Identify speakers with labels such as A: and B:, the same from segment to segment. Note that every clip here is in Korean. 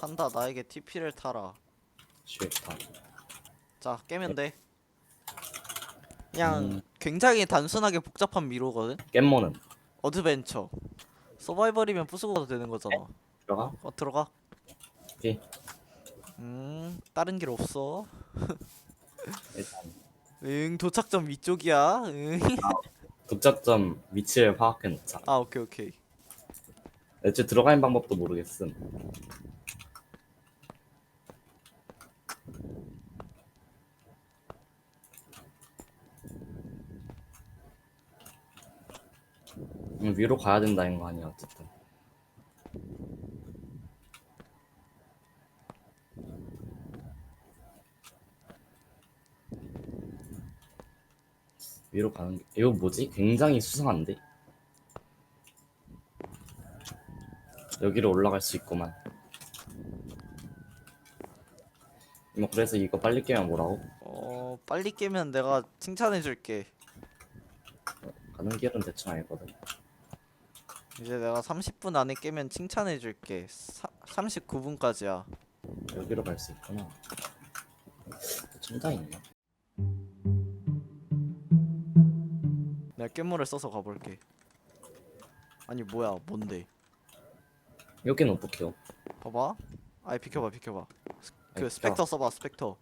A: 탄다 나에게 TP를 타라. 자 깨면 돼 그냥
B: 음.
A: 굉장히 단순하게 복잡한 미로거든
B: 깻모는
A: 어드벤처 서바이벌이면 부수고 가도 되는 거잖아
B: 들어가?
A: 어 들어가
B: 오케이.
A: 음 다른 길 없어
B: 일단
A: 응 도착점 위쪽이야 응.
B: 도착점 위치를 파악해 놓자.
A: 아 오케이 오케이
B: 들어가는 방법도 모르겠음. 음, 위로 가야 된다는 거 아니야 어쨌든. 위로 가는 게 이거 뭐지? 굉장히 수상한데? 여기로 올라갈 수 있구만. 뭐 그래서 이거 빨리 깨면 뭐라고?
A: 어 빨리 깨면 내가 칭찬해 줄게
B: 가는 길은 대충 알거든.
A: 이제 내가 30분 안에 깨면 칭찬해 줄게 39분까지야
B: 여기로 갈 수 있구나. 천장 있나?
A: 내가 깻물을 써서 가볼게 아니 뭐야 뭔데
B: 여기는 어떻게요?
A: 봐봐 아이 비켜봐 비켜봐 그
B: 아이,
A: 스펙터 써봐 스펙터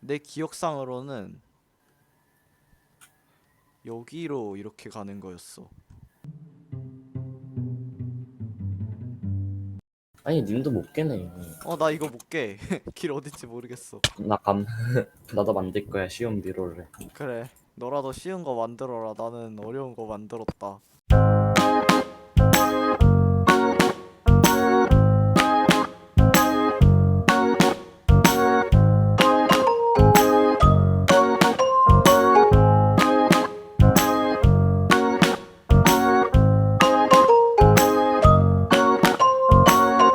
A: 내 기억상으로는 여기로 이렇게 가는 거였어
B: 아니 님도 못 깨네.
A: 어 나 이거 못 깨 길 어딘지 모르겠어
B: 나 감. 나도 만들 거야 쉬운 미로를.
A: 그래 너라도 쉬운 거 만들어라 나는 어려운 거 만들었다